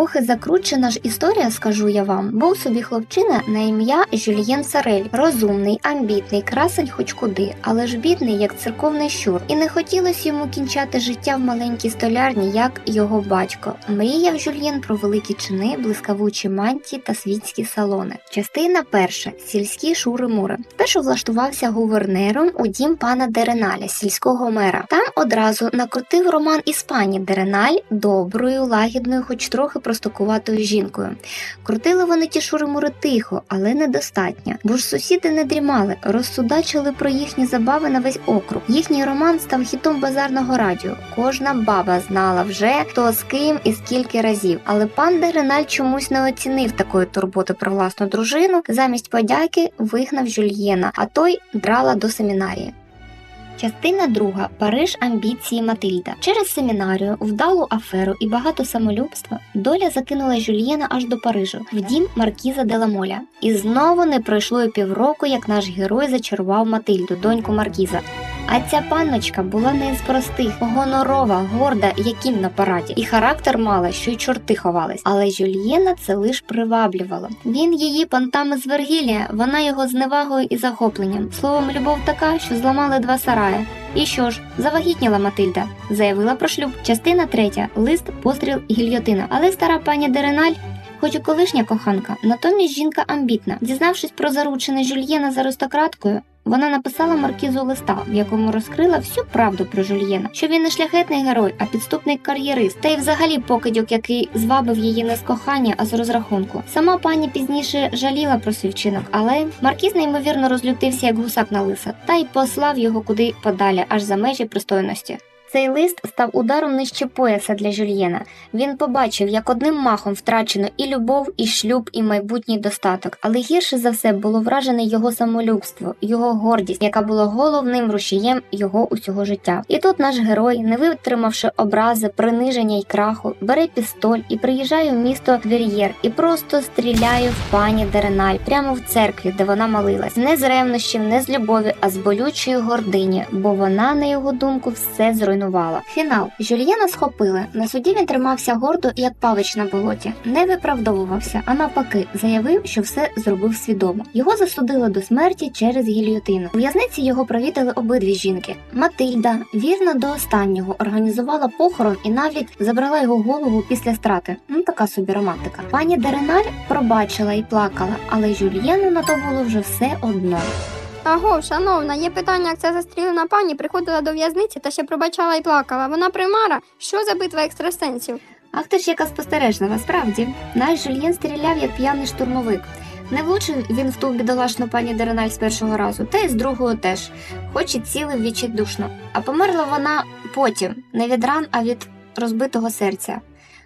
Ох, і закручена ж історія, скажу я вам. Був собі хлопчина на ім'я Жюльєн Сарель, розумний, амбітний, красень хоч куди, але ж бідний, як церковний щур. І не хотілося йому кінчати життя в маленькій столярні, як його батько. Мріяв Жюльєн про великі чини, блискавучі мантії та світські салони. Частина перша сільські шури-мури. Спершу влаштувався гувернером у дім пана Дереналя, сільського мера. Там одразу накрутив роман із пані Дереналь доброю, лагідною, хоч трохи простокуватою жінкою. Крутили вони ті шури-мури тихо, але недостатньо, бо ж сусіди не дрімали, розсудачили про їхні забави на весь округ. Їхній роман став хітом базарного радіо. Кожна баба знала вже хто з ким і скільки разів. Але пан Дереналь чомусь не оцінив такої турботи про власну дружину. Замість подяки вигнав Жюльєна, а той драла до семінарії. Частина друга Париж амбіції Матильда. Через семінарію, вдалу аферу і багато самолюбства доля закинула Жюльєна аж до Парижу, в дім Маркіза де Ламоля. І знову не пройшло і півроку, як наш герой зачарував Матильду, доньку Маркіза. А ця панночка була не з простих, гонорова, горда, яким на параді, і характер мала, що й чорти ховались. Але Жюльєна це лиш приваблювало. Він її понтами з Вергілія, вона його з невагою і захопленням. Словом, любов така, що зламали два сараї. І що ж, завагітніла Матильда, заявила про шлюб. Частина третя лист, постріл, гільйотина. Але стара пані Дереналь. Хоч і колишня коханка, натомість жінка амбітна. Дізнавшись про заручене Жюльєна з аристократкою, вона написала маркізу листа, в якому розкрила всю правду про Жульєна, що він не шляхетний герой, а підступний кар'єрист, та й взагалі покидьок, який звабив її не з кохання, а з розрахунку. Сама пані пізніше жаліла про свій вчинок, але маркіз неймовірно розлютився як гусак на лиса, та й послав його куди подалі, аж за межі пристойності. Цей лист став ударом нижче пояса для Жюльєна. Він побачив, як одним махом втрачено і любов, і шлюб, і майбутній достаток. Але гірше за все було вражене його самолюбство, його гордість, яка була головним рушієм його усього життя. І тут наш герой, не витримавши образи, приниження й краху, бере пістоль і приїжджає в місто Вер'єр і просто стріляє в пані Дереналь прямо в церкві, де вона молилась. Не з ревнощів, не з любові, а з болючої гордині, бо вона, на його думку, все зруйнувала. Фінал Жюльєна схопили. На суді він тримався гордо, як павич на болоті, не виправдовувався, а навпаки, заявив, що все зробив свідомо. Його засудили до смерті через гільйотину. В'язниці його провідали обидві жінки. Матильда, вірна до останнього, організувала похорон і навіть забрала його голову після страти. Ну така собі романтика. Пані Дереналь пробачила і плакала, але Жюльєну на то було вже все одно. Аго, шановна, є питання, як ця застрілена пані приходила до в'язниці та ще пробачала і плакала. Вона примара? Що за битва екстрасенсів? Ах ти ж яка спостережлива, справді. Наш Жюльєн стріляв як п'яний штурмовик. Не влучив він в ту бідолашну пані Дереналь з першого разу, та й з другого теж, хоч і цілив відчайдушно. А померла вона потім, не від ран, а від розбитого серця.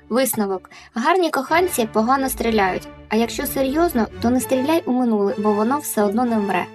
Висновок: гарні коханці погано стріляють, а якщо серйозно, то не стріляй у минуле, бо воно все одно не вмре.